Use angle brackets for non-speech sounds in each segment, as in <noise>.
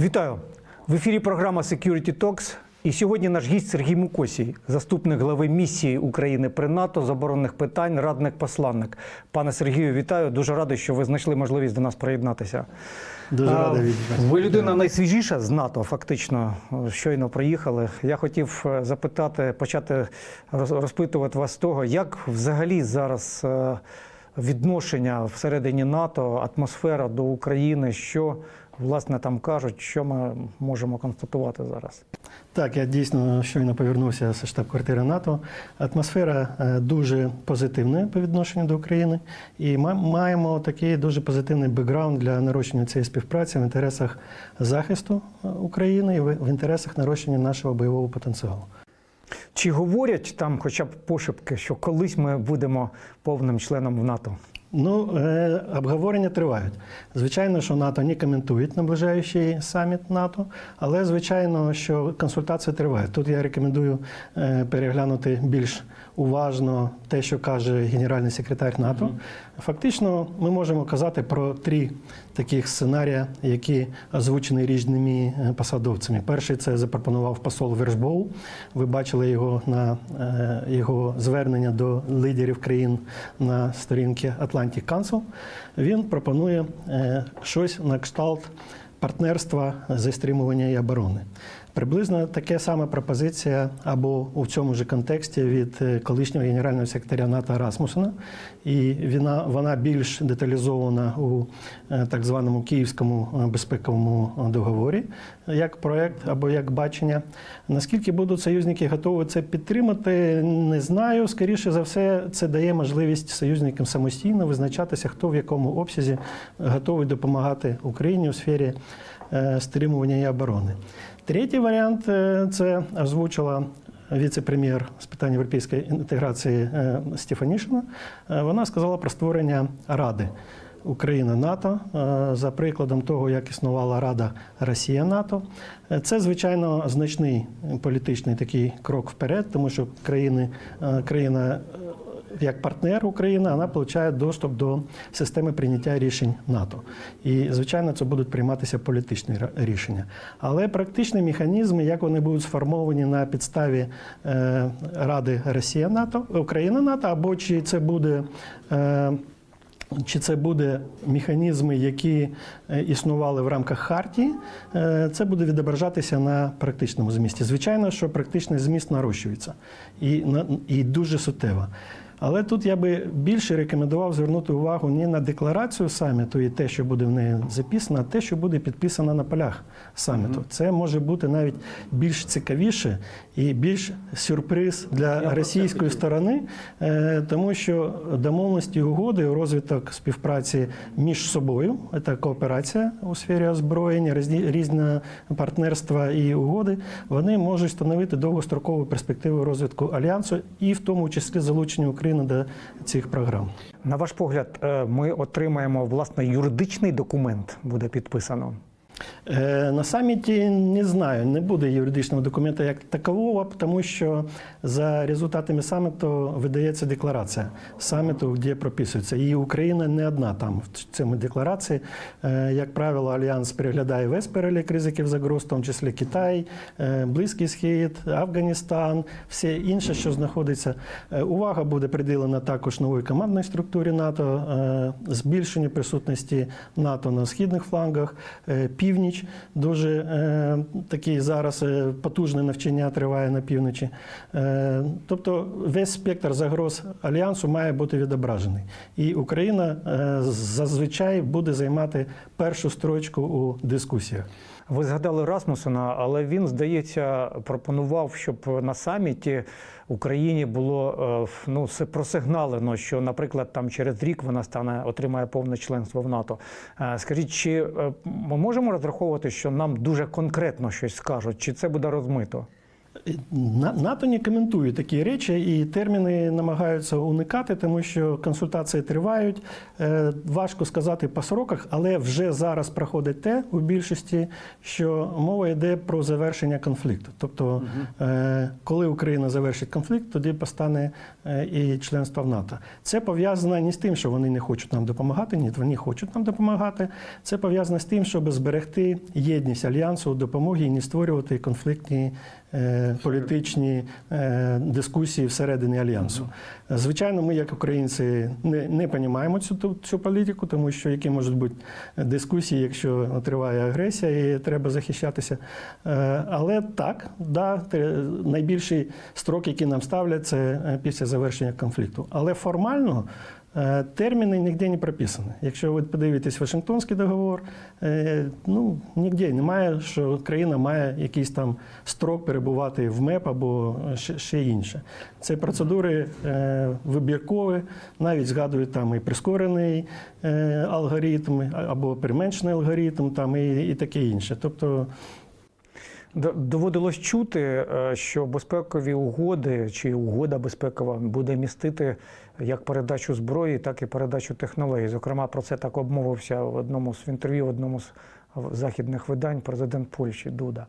Вітаю в ефірі. Програма Security Talks. І сьогодні наш гість Сергій Мукосій, заступник глави місії України при НАТО з оборонних питань, радник посланник. Пане Сергію, вітаю. Дуже радий, що ви знайшли можливість до нас приєднати. Дуже радий від вас. Ви людина найсвіжіша з НАТО, фактично щойно приїхали. Я хотів е, запитати, почати роз- розпитувати вас з того, як взагалі зараз е, відношення всередині НАТО, атмосфера до України, що власне там кажуть, що ми можемо констатувати зараз. Так, я дійсно щойно повернувся з штаб-квартири НАТО. Атмосфера е, дуже позитивна по відношенню до України, і ми маємо такий дуже позитивний бекграунд для нарощення цієї співпраці в інтересах захисту е, України і в в інтересах нарощення нашого бойового потенціалу. Чи говорять там, хоча б пошепки, що колись ми будемо повним членом в НАТО? Ну, е, обговорення тривають. Звичайно, що НАТО не коментують наближаючий саміт НАТО, але звичайно, що консультації тривають. Тут я рекомендую е, переглянути більш уважно те, що каже генеральний секретар НАТО. Фактично, ми можемо казати про три таких сценарії, які озвучені різними е, посадовцями. Перший це запропонував посол Вершбоу. Ви бачили його на е, його звернення до лідерів країн на сторінці Atlantic Council. Він пропонує е, щось на кшталт партнерства зі стримування і оборони. Приблизно таке саме пропозиція або у цьому ж контексті від е, колишнього генерального секретаря НАТО Расмусена, і вона, вона більш деталізована у е, так званому Київському е, безпековому договорі як проект або як бачення. Наскільки будуть союзники готові це підтримати, не знаю. Скоріше за все, це дає можливість союзникам самостійно визначатися, хто в якому обсязі готовий допомагати Україні у сфері стримування і оборони. Третій варіант е, це озвучила віце-прем'єр з питань європейської інтеграції е, Стефанішина. Е, Вона сказала про створення ради. Україна НАТО за прикладом того, як існувала Рада Росія НАТО. Це звичайно значний політичний такий крок вперед, тому що країни, країна як партнер України, вона отримує доступ до системи прийняття рішень НАТО. І, звичайно, це будуть прийматися політичні рішення. Але практичні механізми, як вони будуть сформовані на підставі е, Ради Росія НАТО, Україна НАТО, або чи це буде. Е, чи це буде механізми, які е, існували в рамках хартії, це буде відображатися на практичному змісті. Звичайно, що практичний зміст нарощується і, і дуже суттєво. Але тут я би більше рекомендував звернути увагу не на декларацію саміту і те, що буде в неї записано, а те, що буде підписано на полях саміту. Це може бути навіть більш цікавіше і більш сюрприз для російської сторони, е, тому що домовленості угоди, розвиток співпраці між собою, це кооперація у сфері озброєння, різні, партнерства і угоди, вони можуть становити довгострокову перспективу розвитку альянсу і в тому числі залучення України до цих програм. На ваш погляд, е, ми отримаємо власне юридичний документ, буде підписано. Е, На саміті не знаю, не буде юридичного документа як такового, тому що за результатами саміту видається декларація саміту, де прописується. І Україна не одна там в цьому декларації. Е, Як правило, альянс переглядає весь перелік ризиків загроз, в тому числі Китай, е, Близький Схід, Афганістан, все інше, що знаходиться. Увага буде приділена також новій командній структурі НАТО, збільшенню присутності НАТО на східних флангах, північ. Дуже е, такий зараз е, потужне навчання триває на півночі. Е, тобто весь спектр загроз альянсу має бути відображений. І Україна е, зазвичай буде займати першу строчку у дискусіях. Ви згадали Расмусена, але він, здається, пропонував, щоб на саміті Україні було е, ну, просигналено, що, наприклад, там через рік вона стане отримає повне членство в НАТО. Е, Скажіть, чи е, ми можемо розраховувати, що нам дуже конкретно щось скажуть, чи це буде розмито? На- НАТО не коментує такі речі і терміни намагаються уникати, тому що консультації тривають. Е, Важко сказати по сроках, але вже зараз проходить те у більшості, що мова йде про завершення конфлікту. Тобто, е, коли Україна завершить конфлікт, тоді постане е, і членство в НАТО. Це пов'язано не з тим, що вони не хочуть нам допомагати. Ні, вони хочуть нам допомагати. Це пов'язано з тим, щоб зберегти єдність альянсу у допомогі і не створювати конфліктні політичні е, дискусії всередині альянсу. Звичайно, ми, як українці, не, не розуміємо цю, цю політику, тому що які можуть бути дискусії, якщо триває агресія і треба захищатися. Е, Але так, да, найбільший строк, який нам ставлять, це е, після завершення конфлікту. Але формально. Е, Терміни ніде не прописані. Якщо ви подивитесь Вашингтонський договор, е, ну ніде немає, що країна має якийсь там строк перебувати в МЕП або ще, інше. Це процедури е, вибіркові, навіть згадують там і прискорений алгоритм, або применшений алгоритм, там і, і таке інше. Тобто Доводилось чути, що безпекові угоди чи угода безпекова буде містити як передачу зброї, так і передачу технологій. Зокрема, про це так обмовився в одному з інтерв'ю, в одному з західних видань президент Польщі Дуда.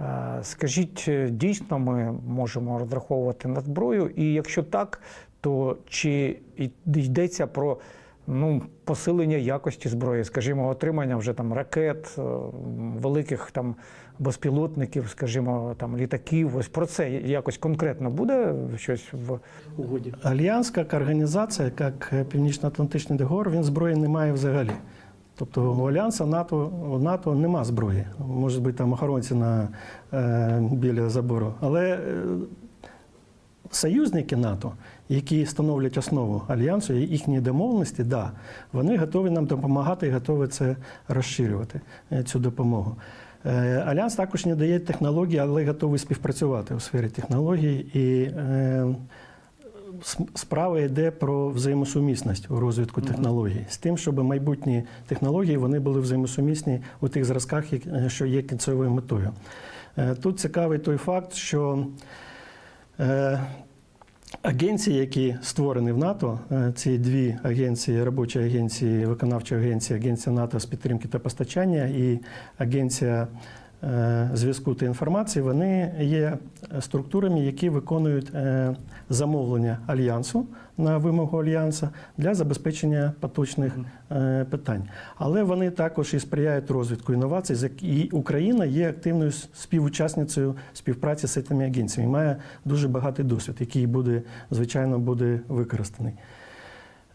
Е, Скажіть, е, дійсно ми можемо розраховувати на зброю? І якщо так, то чи йдеться про ну, посилення якості зброї, скажімо, отримання вже там ракет, е, великих там безпілотників, скажімо, там літаків. Ось про це якось конкретно буде щось в угоді. Альянс як організація, як Північно-Атлантичний договор, він зброї не має взагалі. Тобто у Альянса НАТО, у НАТО нема зброї. Може бути там охоронці на, е, біля забору. Але е, союзники НАТО, які становлять основу альянсу, їхні домовленості, да, вони готові нам допомагати і готові це розширювати, е, цю допомогу. Е, Альянс також не дає технології, але готовий співпрацювати у сфері технологій. І е, справа йде про взаємосумісність у розвитку технологій з тим, щоб майбутні технології вони були взаємосумісні у тих зразках, е, що є кінцевою метою. Тут цікавий той факт, що агенції, які створені в НАТО, е, ці дві агенції, робочі агенції, виконавча агенція, агенція НАТО з підтримки та постачання і агенція зв'язку та інформації, вони є структурами, які виконують е, замовлення альянсу на вимогу альянсу для забезпечення поточних е, питань. Але вони також і сприяють розвитку інновацій. І Україна є активною співучасницею співпраці з цими агенціями. Має дуже багатий досвід, який буде, звичайно, буде використаний.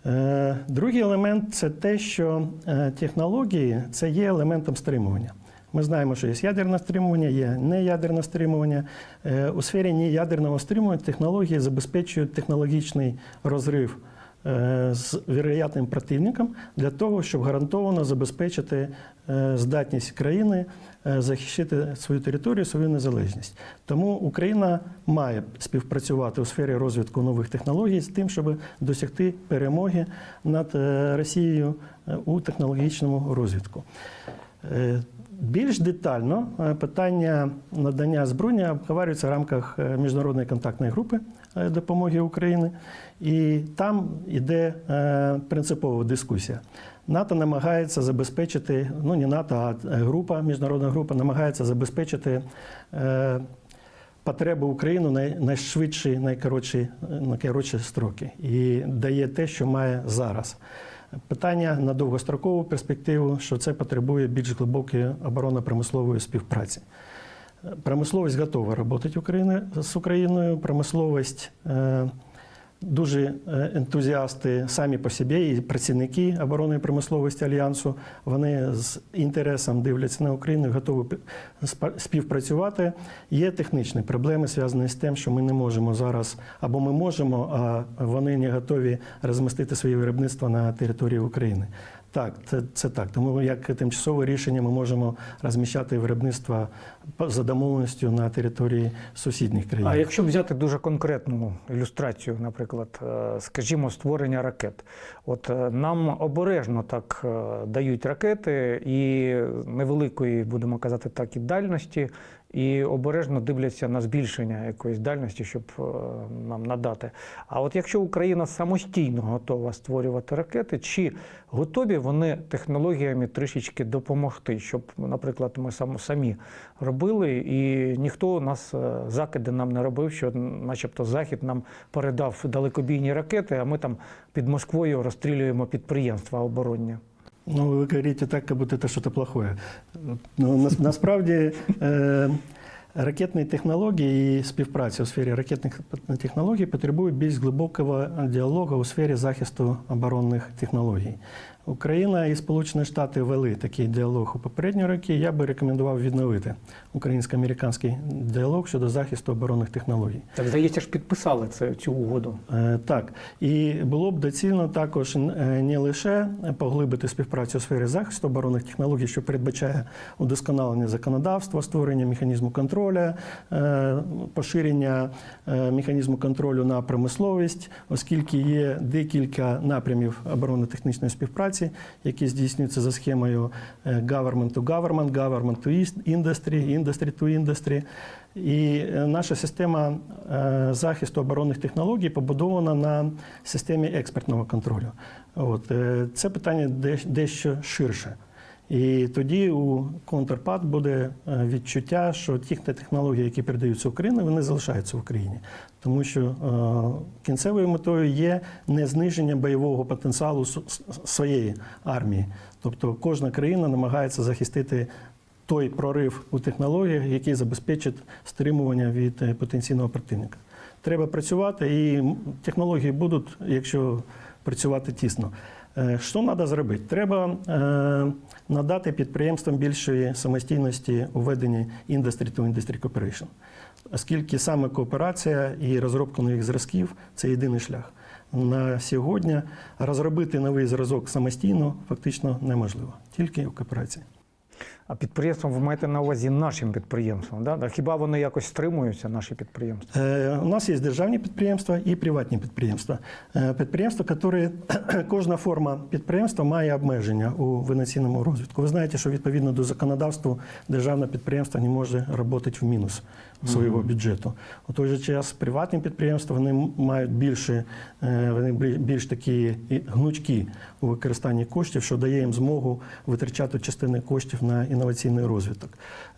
Е, Другий елемент це те, що е, технології це є елементом стримування. Ми знаємо, що є ядерне стримування, є неядерне стримування. Е, У сфері неядерного стримування технології забезпечують технологічний розрив е, з вероятним противником для того, щоб гарантовано забезпечити е, здатність країни захищати свою територію, свою незалежність. Тому Україна має співпрацювати у сфері розвитку нових технологій з тим, щоб досягти перемоги над Росією у технологічному розвитку. Більш детально е, питання надання зброї обговорюється в рамках е, міжнародної контактної групи е, допомоги України, і там йде е, принципова дискусія. НАТО намагається забезпечити, ну не НАТО, а група, міжнародна група намагається забезпечити потреби України най- найшвидші, найкоротші, найкоротші строки і дає те, що має зараз. Питання на довгострокову перспективу, що це потребує більш глибокої оборонно-промислової співпраці. Промисловість готова працювати Україна з Україною. Промисловість е, дуже е, ентузіасти самі по собі, і працівники оборонної промисловості альянсу. Вони з інтересом дивляться на Україну, готові пі- співпрацювати. Є технічні проблеми, зв'язані з тим, що ми не можемо зараз, або ми можемо, а вони не готові розмістити своє виробництво на території України. Так, це, це так. Тому як тимчасове рішення ми можемо розміщати виробництво по- за домовленістю на території сусідніх країн. А якщо взяти дуже конкретну ілюстрацію, наприклад, е, скажімо, створення ракет, от е, нам обережно так е, дають ракети і невеликої, будемо казати так, і дальності, і обережно дивляться на збільшення якоїсь дальності, щоб нам надати. А от якщо Україна самостійно готова створювати ракети, чи готові вони технологіями трішечки допомогти, щоб, наприклад, ми самі робили, і ніхто нас е, закиди нам не робив, що, начебто, Захід нам передав далекобійні ракети, а ми там під Москвою розстрілюємо підприємства оборонні. Ну, ви говорите так, як будто це щось плохое. Ну, насправді е, ракетні технології і співпраця у сфері ракетних технологій потребують більш глибокого діалогу у сфері захисту оборонних технологій. Україна і Сполучені Штати вели такий діалог у попередні роки. Я би рекомендував відновити українсько-американський діалог щодо захисту оборонних технологій. Так, здається ж, підписали це, цю угоду. Е, Так, і було б доцільно також е, не лише поглибити співпрацю у сфері захисту оборонних технологій, що передбачає удосконалення законодавства, створення механізму контролю, е, поширення механізму контролю на промисловість, оскільки є декілька напрямів оборонно-технічної співпраці, які здійснюються за схемою е, government to government, government to industry, industry to industry. І е, наша система е, захисту оборонних технологій побудована на системі експертного контролю. От, це питання дещо ширше. І тоді у контрпад буде е, відчуття, що ті технології, які передаються Україні, вони залишаються в Україні. Тому що е, кінцевою метою є не зниження бойового потенціалу своєї армії. Тобто кожна країна намагається захистити той прорив у технологіях, який забезпечить стримування від е, потенційного противника. Треба працювати, і технології будуть, якщо працювати тісно. Е, Що треба зробити? Треба е, надати підприємствам більшої самостійності у веденні industry to industry cooperation, оскільки саме кооперація і розробка нових зразків це єдиний шлях. На сьогодні розробити новий зразок самостійно фактично неможливо, тільки у кооперації. А підприємством ви маєте на увазі нашим підприємством. Да? Хіба вони якось стримуються, наші підприємства? Е, У нас є державні підприємства і приватні підприємства. Е, Підприємства, які <clears throat> кожна форма підприємства має обмеження у винаційному розвитку. Ви знаєте, що відповідно до законодавства державне підприємство не може працювати в мінус свого бюджету. У той же час приватні підприємства вони мають більше, е, вони більш такі гнучкі у використанні коштів, що дає їм змогу витрачати частини коштів на інноваційний розвиток.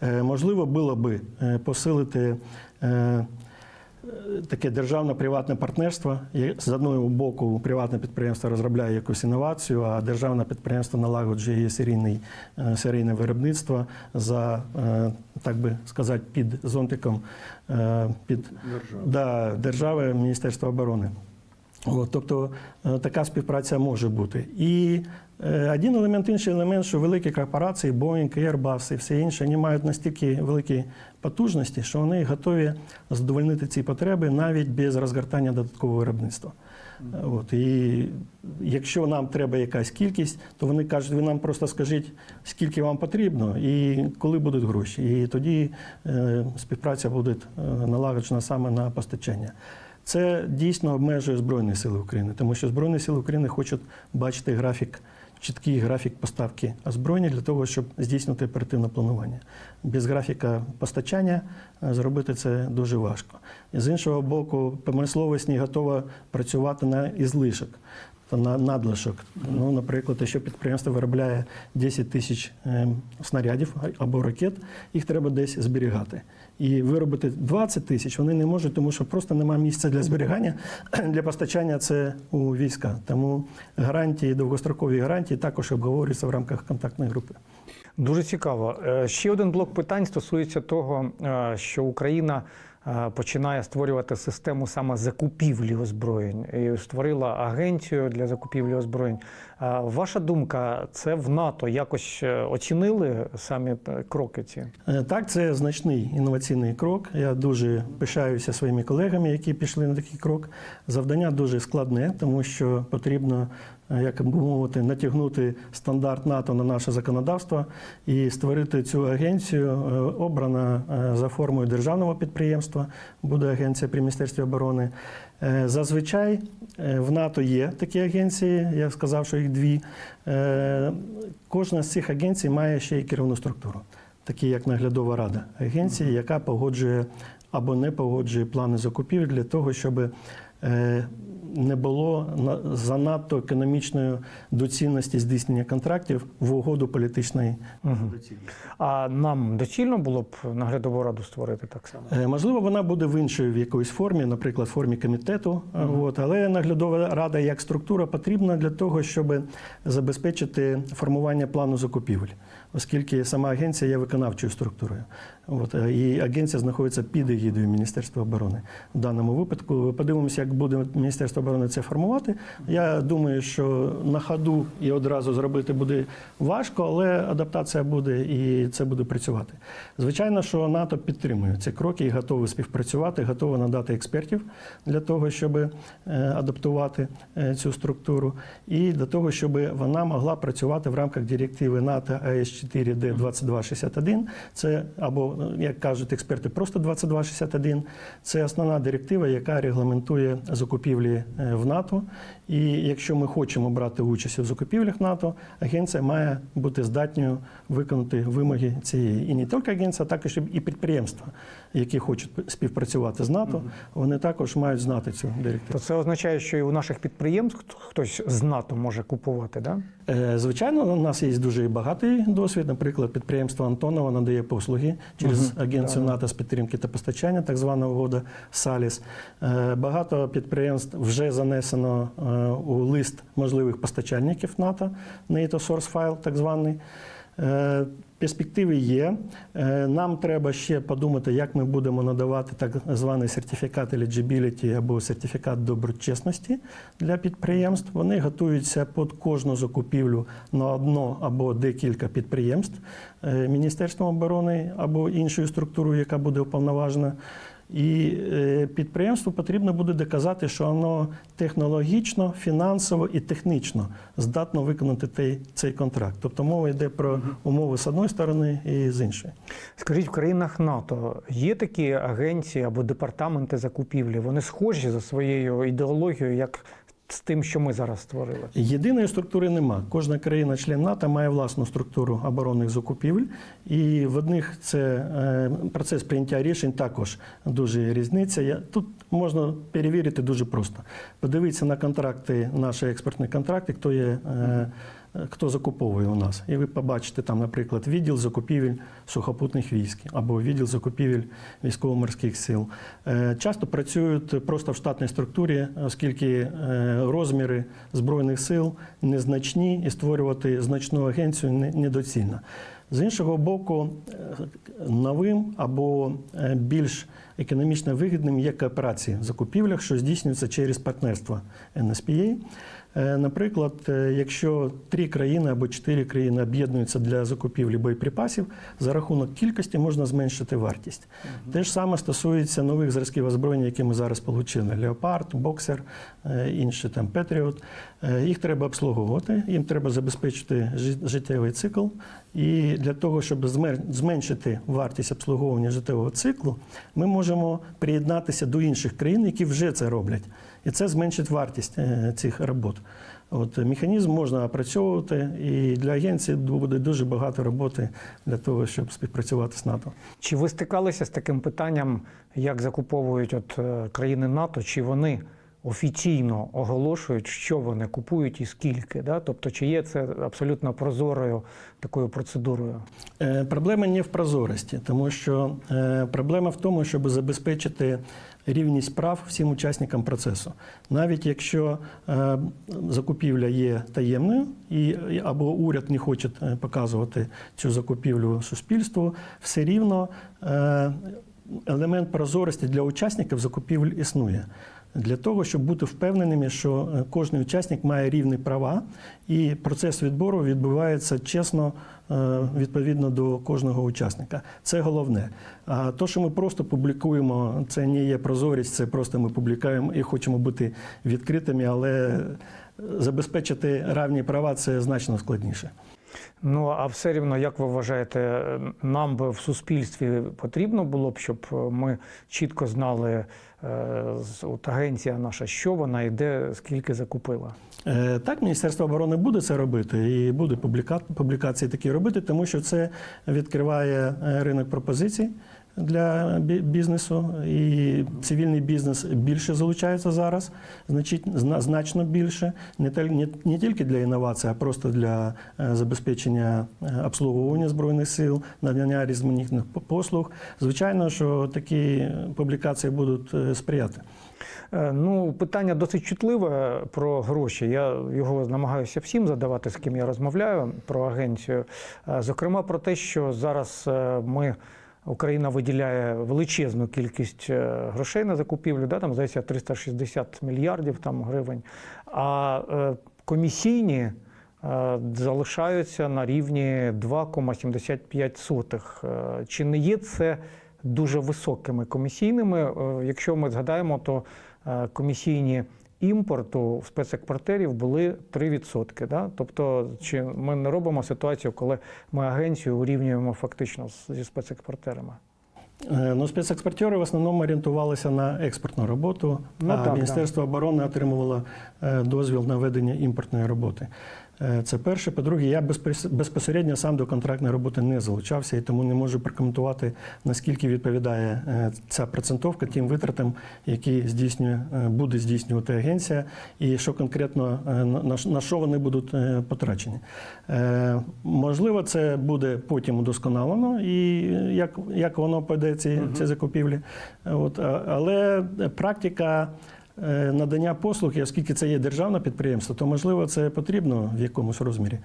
Е, Можливо, було би е, посилити. Е, Таке державно-приватне партнерство. З одного боку, приватне підприємство розробляє якусь інновацію, а державне підприємство налагоджує її серійний, е, серійне виробництво за, е, так би сказати, під зонтиком під під Да, держави Міністерства оборони. От, тобто е, така співпраця може бути. І е, один елемент, інший елемент, що великі корпорації, Boeing, Airbus і все інше, вони мають настільки великі потужності, що вони готові задовольнити ці потреби навіть без розгортання додаткового виробництва. От, і якщо нам треба якась кількість, то вони кажуть, ви нам просто скажіть, скільки вам потрібно і коли будуть гроші. І тоді е, співпраця буде е, налагоджена саме на постачання. Це дійсно обмежує Збройні Сили України, тому що Збройні Сили України хочуть бачити графік, чіткий графік поставки озброєння для того, щоб здійснити оперативне планування. Без графіка постачання е, зробити це дуже важко. І з іншого боку, промисловість не готова працювати на ізлишок. та На надлишок. Ну, наприклад, якщо підприємство виробляє 10 тисяч е, снарядів або ракет, їх треба десь зберігати. І виробити 20 тисяч вони не можуть, тому що просто немає місця для зберігання. <clears throat> Для постачання це у війська. Тому гарантії, довгострокові гарантії також обговорюються в рамках контактної групи. Дуже цікаво. Е, Ще один блок питань стосується того, е, що Україна е, починає створювати систему саме закупівлі озброєнь і створила агенцію для закупівлі озброєнь. Ваша думка, це в НАТО якось е, оцінили самі е, кроки ці? Е, Так, це значний інноваційний крок. Я дуже пишаюся своїми колегами, які пішли на такий крок. Завдання дуже складне, тому що потрібно, як би мовити, натягнути стандарт НАТО на наше законодавство і створити цю агенцію. Обрана за формою державного підприємства, буде агенція при Міністерстві оборони. Е, Зазвичай е, в НАТО є такі агенції, я сказав, що їх дві. Е, Кожна з цих агенцій має ще й керівну структуру. такі як наглядова рада агенції, яка погоджує або не погоджує плани закупівель для того, щоб не було на- занадто економічної доцільності здійснення контрактів в угоду політичної доцільності. А нам доцільно було б наглядову раду створити так само? Е, Можливо, вона буде в іншій в якоїсь формі, наприклад, в формі комітету. е, От, але наглядова рада як структура потрібна для того, щоб забезпечити формування плану закупівель, оскільки сама агенція є виконавчою структурою. От, е, і агенція знаходиться під егідою Міністерства оборони. В даному випадку подивимося, як буде Міністерство оборони це формувати. Я думаю, що на ходу і одразу зробити буде важко, але адаптація буде і це буде працювати. Звичайно, що НАТО підтримує ці кроки і готові співпрацювати, готові надати експертів для того, щоб е, адаптувати е, цю структуру, і для того, щоб вона могла працювати в рамках директиви НАТО АС 4 д 2261 Це або, як кажуть експерти, просто 2261 Це основна директива, яка регламентує закупівлі е, в НАТО. І якщо ми хочемо брати участь у закупівлях НАТО, агенція має бути здатною виконати вимоги цієї. І не тільки агенція, а також і підприємства, які хочуть співпрацювати з НАТО, вони також мають знати цю директиву. То це означає, що і у наших підприємств хтось з НАТО може купувати, да? Е, Звичайно, у нас є дуже багатий досвід. Наприклад, підприємство Антонова надає послуги через агенцію НАТО з підтримки та постачання, так звана угода САЛІС. Е, Багато підприємств вже занесено е, у лист можливих постачальників НАТО, NATO Source File, так званий. Перспективи є. Е, Нам треба ще подумати, як ми будемо надавати так званий сертифікат eligibility або сертифікат доброчесності для підприємств. Вони готуються під кожну закупівлю на одно або декілька підприємств е, Міністерством оборони або іншою структурою, яка буде уповноважена. І е, підприємству потрібно буде доказати, що воно технологічно, фінансово і технічно здатно виконати цей контракт. Тобто мова йде про умови з одної сторони і з іншої. Скажіть, в країнах НАТО є такі агенції або департаменти закупівлі? Вони схожі за своєю ідеологією, як з тим, що ми зараз створили? Єдиної структури нема. Кожна країна-член НАТО має власну структуру оборонних закупівель, і в одних це е, процес прийняття рішень також дуже різниця. Тут можна перевірити дуже просто. Подивіться на контракти, наші експортні контракти, хто є. Хто закуповує у нас, і ви побачите там, наприклад, відділ закупівель сухопутних військ або відділ закупівель військово-морських сил. Е, Часто працюють просто в штатній структурі, оскільки е, розміри збройних сил незначні і створювати значну агенцію недоцільно. З іншого боку, е, новим або більш економічно вигідним є кооперації в закупівлях, що здійснюється через партнерство NSPA. Е, Наприклад, е, якщо три країни або чотири країни об'єднуються для закупівлі боєприпасів, за рахунок кількості можна зменшити вартість. Те ж саме стосується нових зразків озброєння, які ми зараз отримали: Леопард, Боксер, е, інші там Петріот. Їх треба обслуговувати, їм треба забезпечити життєвий цикл. І для того, щоб зменшити вартість обслуговування життєвого циклу, ми можемо приєднатися до інших країн, які вже це роблять. І це зменшить вартість е, цих робот. От е, механізм можна опрацьовувати, і для агенції буде дуже багато роботи для того, щоб співпрацювати з НАТО. Чи ви стикалися з таким питанням, як закуповують от е, країни НАТО? Чи вони офіційно оголошують, що вони купують і скільки? Да? Тобто, чи є це абсолютно прозорою такою процедурою? Проблема не в прозорості, тому що проблема в тому, щоб забезпечити рівність прав всім учасникам процесу. Навіть якщо е, закупівля є таємною, і або уряд не хоче е, показувати цю закупівлю суспільству, все рівно е, елемент прозорості для учасників закупівель існує. Для того, щоб бути впевненими, що е, кожен учасник має рівні права, і процес відбору відбувається чесно е, відповідно до кожного учасника. Це головне. А то, що ми просто публікуємо, це не є прозорість, це просто ми публікуємо і хочемо бути відкритими, але забезпечити равні права це значно складніше. Ну а все рівно, як ви вважаєте, нам би в суспільстві потрібно було б, щоб ми чітко знали, е, от агенція наша, що вона і де, скільки закупила? Е, Так, Міністерство оборони буде це робити і буде публіка- публікації такі робити, тому що це відкриває е, ринок пропозицій для бізнесу, і цивільний бізнес більше залучається зараз, значно більше, не, тільки для інновацій, а просто для е, забезпечення е, обслуговування збройних сил, надання різноманітних послуг. Звичайно, що такі публікації будуть е, сприяти. Ну, питання досить чутливе про гроші. Я його намагаюся всім задавати, з ким я розмовляю про агенцію. Зокрема, про те, що зараз ми. Україна виділяє величезну кількість е, грошей на закупівлю, да, там здається 360 мільярдів там, гривень. А е, комісійні е, залишаються на рівні 2,75. Е, Чи не є це дуже високими комісійними? Якщо ми згадаємо, то комісійні імпорту в спецекспортерів були 3%. Да? Тобто, чи ми не робимо ситуацію, коли ми агенцію урівнюємо фактично зі спецекспортерами? Е, Ну, спецекспортери в основному орієнтувалися на експортну роботу, Ну, а так, Міністерство оборони отримувало е, дозвіл на ведення імпортної роботи. Е, Це перше. По-друге, я безпос- безпосередньо сам до контрактної роботи не залучався і тому не можу прокоментувати, наскільки відповідає е, ця процентовка тим витратам, які здійснює, е, буде здійснювати агенція, і що конкретно на- що- вони будуть потрачені. Можливо, це буде потім удосконалено, і як, як воно пойде ці, ці закупівлі. От, але практика. Е, Надання послуг, і оскільки це є державне підприємство, то можливо це потрібно в якомусь розмірі.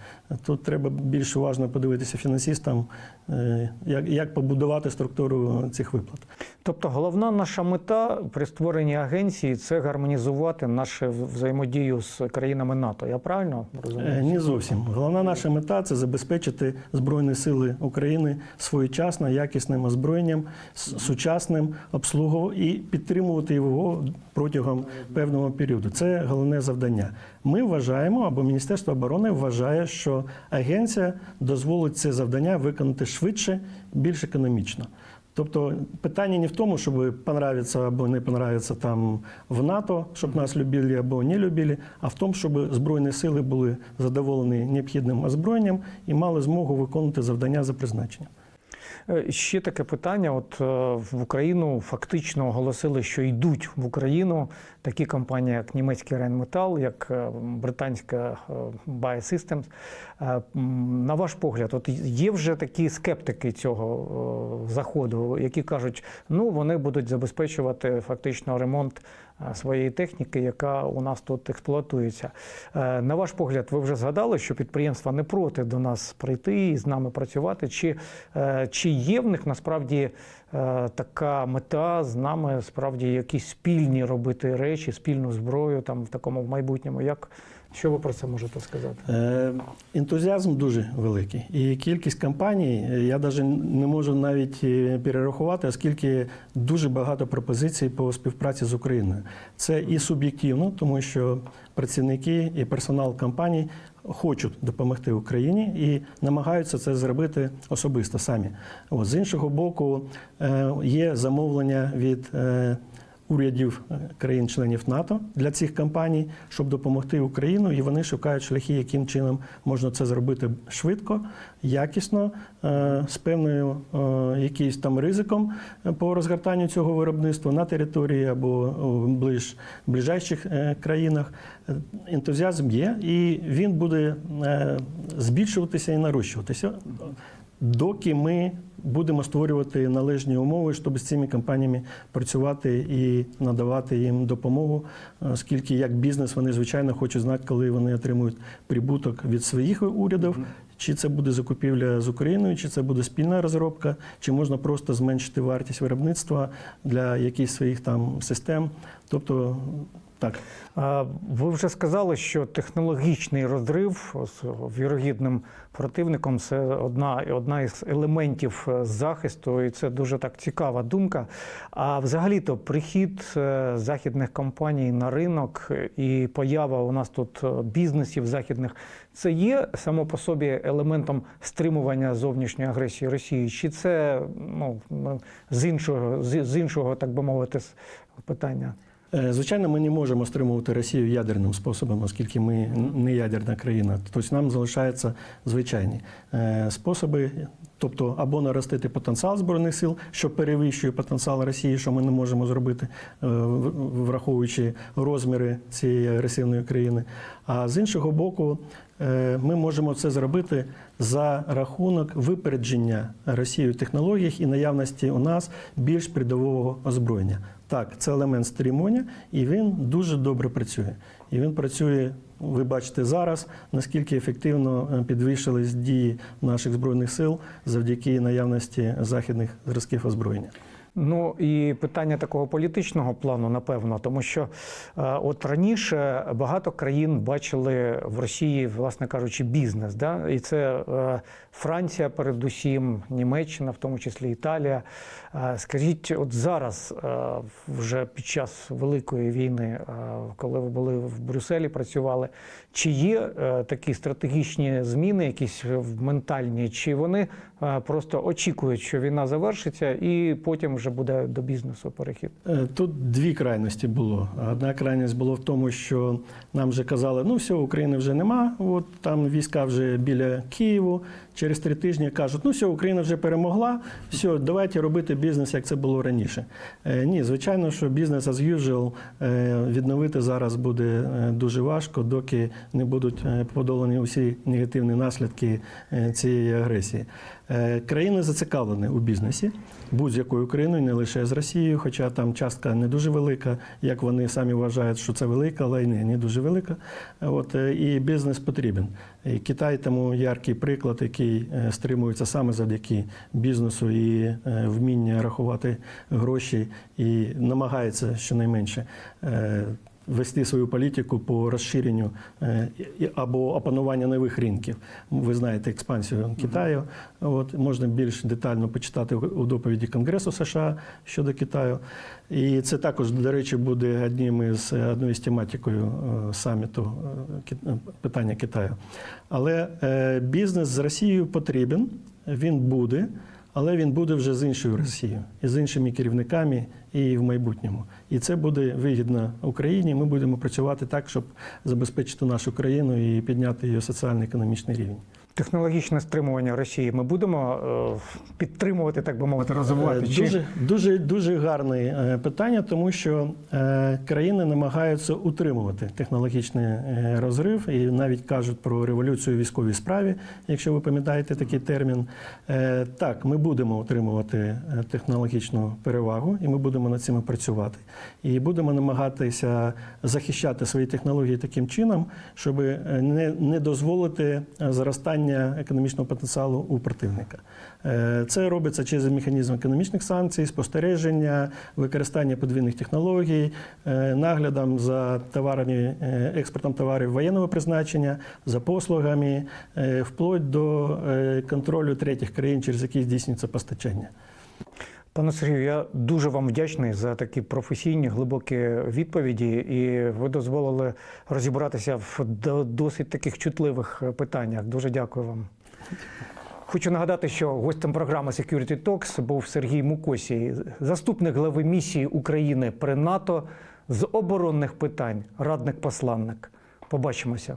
Тут треба більш уважно подивитися фінансистам, е, як, як побудувати структуру цих виплат. Тобто головна наша мета при створенні агенції це гармонізувати нашу взаємодію з країнами НАТО. Я правильно розумію? Е, Ні зовсім. Головна наша мета це забезпечити Збройні сили України своєчасно, якісним озброєнням, сучасним обслугову і підтримувати його протягом певного періоду. Це головне завдання. Ми вважаємо, або Міністерство оборони вважає, що агенція дозволить це завдання виконати швидше, більш економічно. Тобто питання не в тому, щоб понравиться або не понравиться там в НАТО, щоб нас любили або не любили, а в тому, щоб збройні сили були задоволені необхідним озброєнням і мали змогу виконувати завдання за призначенням. Е, Ще таке питання: от е, в Україну фактично оголосили, що йдуть в Україну такі компанії, як німецький Rheinmetall, як е, британська Biosystems. На ваш погляд, от є вже такі скептики цього заходу, які кажуть, ну вони будуть забезпечувати фактично ремонт своєї техніки, яка у нас тут експлуатується. Е, На ваш погляд, ви вже згадали, що підприємства не проти до нас прийти і з нами працювати. Чи, е, чи є в них насправді е, така мета з нами справді якісь спільні робити речі, спільну зброю там в такому майбутньому? Як що ви про це можете сказати? Е, Ентузіазм дуже великий. І кількість компаній е, я навіть не можу навіть е, перерахувати, оскільки дуже багато пропозицій по співпраці з Україною. Це і суб'єктивно, тому що працівники і персонал компаній хочуть допомогти Україні і намагаються це зробити особисто самі. От, з іншого боку, є замовлення від. Урядів е, країн-членів НАТО для цих компаній, щоб допомогти Україну, і вони шукають шляхи, яким чином можна це зробити швидко, якісно, е, з певною е, якимось там ризиком по розгортанню цього виробництва на території або в ближ, ближайших країнах. Ентузіазм є, і він буде збільшуватися і нарощуватися. Доки ми будемо створювати належні умови, щоб з цими компаніями працювати і надавати їм допомогу, оскільки як бізнес вони звичайно хочуть знати, коли вони отримують прибуток від своїх урядів, чи це буде закупівля з Україною, чи це буде спільна розробка, чи можна просто зменшити вартість виробництва для якихось своїх там систем. Тобто Так. Ви вже сказали, що технологічний розрив з вірогідним противником це одна, одна із елементів е, захисту, і це дуже так цікава думка. А взагалі-то прихід е, західних компаній на ринок і поява у нас тут е, бізнесів західних, це є само по собі елементом стримування зовнішньої агресії Росії, чи це ну, з іншого, з з іншого, так би мовити, питання? Е, Звичайно, ми не можемо стримувати Росію ядерним способом, оскільки ми не ядерна країна. Тобто нам залишаються звичайні е, способи, тобто або наростити потенціал збройних сил, що перевищує потенціал Росії, що ми не можемо зробити, е, в- враховуючи розміри цієї агресивної країни. А з іншого боку, ми можемо це зробити за рахунок випередження Росією технологій і наявності у нас більш передового озброєння. Так, це елемент стримування, і він дуже добре працює. І він працює, ви бачите зараз, наскільки ефективно е, підвищились дії наших збройних сил завдяки наявності західних зразків озброєння. Ну і питання такого політичного плану, напевно, тому що е, от раніше багато країн бачили в Росії, власне кажучи, бізнес. Да? І це е, Франція, передусім, Німеччина, в тому числі Італія. Е, Скажіть, от зараз, е, вже під час Великої війни, е, коли ви були в Брюсселі, працювали, чи є такі стратегічні зміни, якісь ментальні, чи вони просто очікують, що війна завершиться, і потім вже буде до бізнесу перехід? Тут дві крайності було. Одна крайність була в тому, що нам вже казали, ну все, України вже нема, от там війська вже біля Києву. Через три тижні кажуть, ну все, Україна вже перемогла, все, давайте робити бізнес, як це було раніше. Е, Ні, звичайно, що бізнес as usual е, відновити зараз буде е, дуже важко, доки не будуть подолані усі негативні наслідки цієї агресії. Е, Країни зацікавлені у бізнесі будь-якою країною, не лише з Росією, хоча там частка не дуже велика, як вони самі вважають, що це велика, але не, не дуже велика. От, е, і бізнес потрібен. І Китай тому яркий приклад, який е, стримується саме завдяки бізнесу і вміння рахувати гроші і намагається щонайменше. Е, Вести свою політику по розширенню е, або опанування нових ринків. Ви знаєте експансію Китаю. От можна більш детально почитати у доповіді Конгресу США щодо Китаю. І це також, до речі, буде одним із одною з тематикою е, саміту е, е, питання Китаю. Але е, бізнес з Росією потрібен, він буде. Але він буде вже з іншою Росією і з іншими керівниками і в майбутньому. І це буде вигідно Україні. Ми будемо працювати так, щоб забезпечити нашу країну і підняти її соціально-економічний рівень. Технологічне стримування Росії ми будемо е, підтримувати, так би мовити, розвивати. Е, Чи- Дуже, дуже, дуже гарне е, питання, тому що країни намагаються утримувати технологічний розрив і навіть кажуть про революцію військовій справі, якщо ви пам'ятаєте такий термін. Так, ми будемо утримувати технологічну перевагу, і ми будемо над цим працювати. І будемо намагатися захищати свої технології таким чином, щоб не, не дозволити е, зростання економічного потенціалу у противника. Е, Це робиться через механізм економічних санкцій, спостереження, використання подвійних технологій, е, наглядом за товарами, е, експортом товарів воєнного призначення, за послугами, вплоть до контролю третіх країн, через які здійснюється постачання. Пане Сергію, я дуже вам вдячний за такі професійні, глибокі відповіді, і ви дозволили розібратися в досить таких чутливих питаннях. Дуже дякую вам. Хочу нагадати, що гостем програми Security Talks був Сергій Мукосій, заступник глави місії України при НАТО з оборонних питань, радник-посланник. Побачимося.